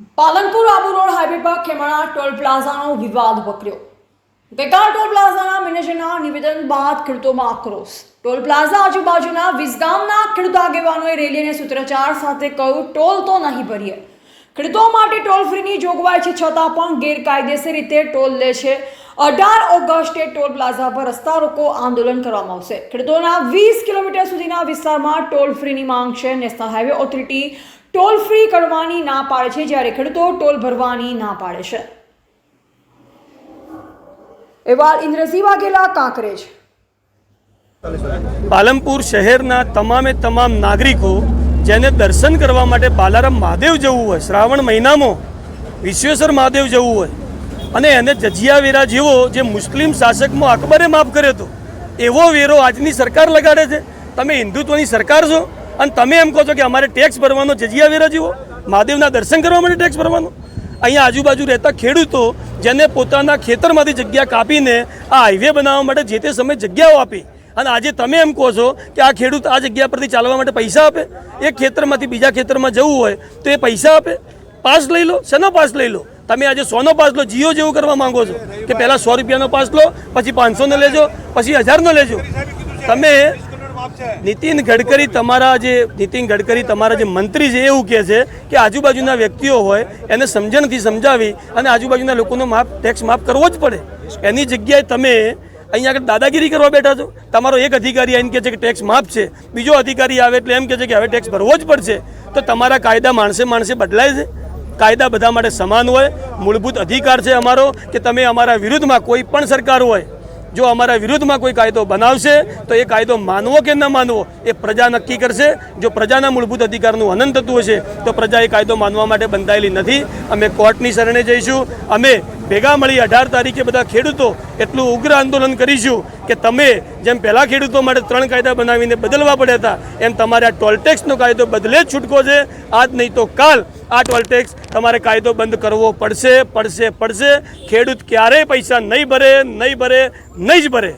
Palanpur Abu road highway પર Khemana toll પ્લાઝાનો વિવાદ વકર્યો. ગઈકાલ ટોલ પ્લાઝાના મેનેજરના નિવેદન બાદ ખેડૂતોમાં આક્રોશ. ટોલ પ્લાઝા આજુબાજુના વિસગામના ખેડૂત આગેવાનોએ રેલી અને સાથે કહ્યું, ટોલ તો નહીં ભરીએ. ખેડૂતો માટે ટોલ ફ્રીની જોગવાઈ છે છતાં પણ ગેરકાયદેસર રીતે ટોલ લે છે. અઢાર ઓગસ્ટે ટોલ પ્લાઝા પર રસ્તા રોકો આંદોલન કરવામાં આવશે. ખેડૂતોના વીસ કિલોમીટર સુધીના વિસ્તારમાં ટોલ ફ્રીની માંગ છે. National highway authority toll free કરવાની ના પાડે છે. જ્યારે ખેડૂતો ટોલ ભરવાની ના પાડે છે. એવા ઇન્દ્રસિંહ વાઘેલા કાંકરેજ પાલનપુર શહેરના તમામે તમામ નાગરિકો જેને દર્શન કરવા માટે બાલારામ મહાદેવ જવું હોય, શ્રાવણ મહિનામાં વિશ્વેશ્વર મહાદેવ જવું હોય અને એને જજિયા વેરા જેવો જે મુસ્લિમ શાસકમાં અકબરે માફ કર્યો હતો, એવો વેરો આજની સરકાર લગાડે છે. તમે હિન્દુત્વની સરકાર છો. અને તમે એમ કહો છો કે અમારે ટેક્સ ભરવાનો જજિયા વેરા જેવો મહાદેવના દર્શન કરવા માટે ટેક્સ ભરવાનો? અહીંયા આજુબાજુ રહેતા ખેડૂતો જેને પોતાના ખેતરમાંથી જગ્યા કાપીને આ હાઈવે બનાવવા માટે જે તે સમયે જગ્યાઓ આપી. અને આજે તમે એમ કહો છો કે આ ખેડૂત આ જગ્યા પરથી ચાલવા માટે પૈસા આપે? એક ખેતરમાંથી બીજા ખેતરમાં જવું હોય તો એ પૈસા આપે? પાસ લઈ લો. શેનો પાસ લઈ લો? તમે આજે સોનો પાસ લો, જીઓ જેવું કરવા માંગો છો કે પહેલાં સો રૂપિયાનો પાસ લો, પછી પાંચસોનો લેજો, પછી હજારનો લેજો. તમે નીતિન ગડકરી તમારા જે નીતિન ગડકરી તમારા જે મંત્રી છે એવું કહે છે કે આજુબાજુના વ્યક્તિઓ હોય, એને સમજણથી સમજાવી અને આજુબાજુના લોકોનો માફ ટેક્સ માફ કરવો જ પડે. એની જગ્યાએ તમે અહીંયા આગળ દાદાગીરી કરવા બેઠા છો. તમારો એક અધિકારી આવીને કહે છે કે ટેક્સ માફ છે. બીજો અધિકારી આવે એટલે એમ કહે છે કે હવે ટેક્સ ભરવો જ પડશે. તો તમારા કાયદા માણસે માણસે બદલાય છે. કાયદા બધા માટે સમાન હોય. મૂળભૂત અધિકાર છે અમારો કે તમે અમારા વિરુદ્ધમાં કોઈ પણ સરકાર હોય જો અમારા વિરુદ્ધમાં કોઈ કાયદો બનાવશે, તો એ કાયદો માનવો કે ન માનવો, એ પ્રજા નક્કી કરશે. જો પ્રજાના મૂળભૂત અધિકારનું હનન થતું હશે, તો પ્રજા એ કાયદો માનવા માટે બંધાયેલી નથી. અમે કોર્ટની શરણે જઈશું. અમે ભેગા મળી અઢાર તારીખે બધા ખેડૂતો એટલું ઉગ્ર આંદોલન કરીશું કે તમે જેમ પહેલાં ખેડૂતો માટે ત્રણ કાયદા બનાવીને બદલવા પડ્યા હતા, એમ તમારે આ ટોલટેક્સનો કાયદો બદલે જ છૂટકો છે. આજ નહીં તો કાલ આ ટોલટેક્સ તમારે કાયદો બંધ કરવો પડશે પડશે પડશે. ખેડૂત ક્યારેય પૈસા નહીં ભરે નહીં ભરે, નહીં જ ભરે.